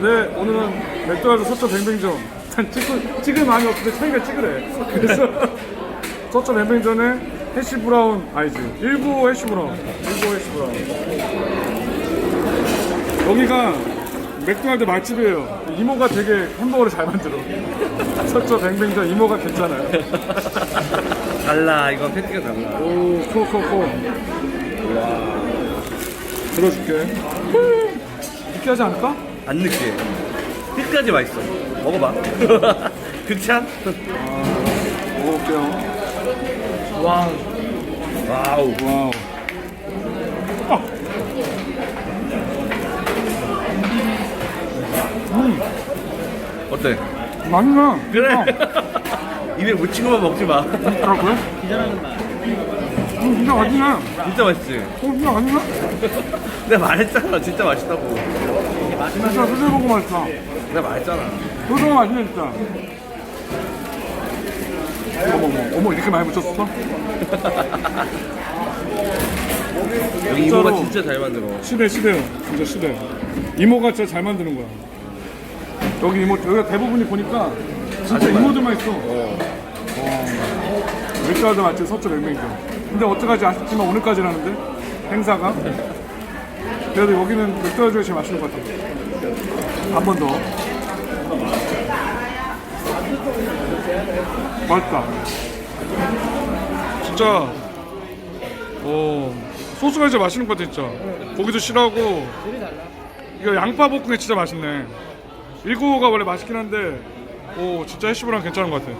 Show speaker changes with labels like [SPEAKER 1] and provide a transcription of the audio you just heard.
[SPEAKER 1] 네, 오늘은 맥도날드 서초 뱅뱅전. 일단 찍을, 찍을 마음이 없는데 차이가 찍으래. 그래서 서초 뱅뱅전에 해시 브라운, 아니지. 19 해시 브라운. 19 해시 브라운. 여기가 맥도날드 맛집이에요. 이모가 되게 햄버거를 잘 만들어. 서초 뱅뱅전 이모가 괜찮아요.
[SPEAKER 2] 달라 이건 패티가 달라
[SPEAKER 1] 오, 커, 커, 커. 들어줄게. 느끼하지 않을까?
[SPEAKER 2] 안 느끼해 끝까지 맛있어 먹어봐 극찬
[SPEAKER 1] 먹어볼게요.
[SPEAKER 2] 와우 와우
[SPEAKER 1] 와우. 아.
[SPEAKER 2] 어때?
[SPEAKER 1] 맛있네.
[SPEAKER 2] 그래
[SPEAKER 1] 어.
[SPEAKER 2] 입에 묻힌 것만 먹지 마
[SPEAKER 1] 맛. 음, 진짜 맛있네. 어,
[SPEAKER 2] 진짜 맛있지?
[SPEAKER 1] 진짜 맛있네.
[SPEAKER 2] 내가 말했잖아 진짜 맛있다고
[SPEAKER 1] 진짜 수제버거 맛있다.
[SPEAKER 2] 내가 말했잖아
[SPEAKER 1] 수제버거 맛있네, 진짜. 어머, 어머, 어머, 이렇게 많이 묻혔어?
[SPEAKER 2] 여기 이모가
[SPEAKER 1] 진짜로.
[SPEAKER 2] 진짜 잘 만들어
[SPEAKER 1] 시대, 시대요. 진짜 시대. 이모가 진짜 잘 만드는 거야. 여기 이모, 여기가 대부분이 보니까 진짜. 이모들만 있어. 어. 맥주하드 맛집 서초 맥맥이죠. 근데 어떡하지 아쉽지만 오늘까지라는데 행사가. 그래도 여기는 맥주하드 중에 제일 맛있는 것 같아. 한 번 더. 맛있다. 진짜. 오 소스가 진짜 맛있는 것 같아 진짜. 고기도 실하고. 이거 양파 볶음이 진짜 맛있네. 일구가 원래 맛있긴 한데, 오 진짜 해시브랑 괜찮은 것 같아.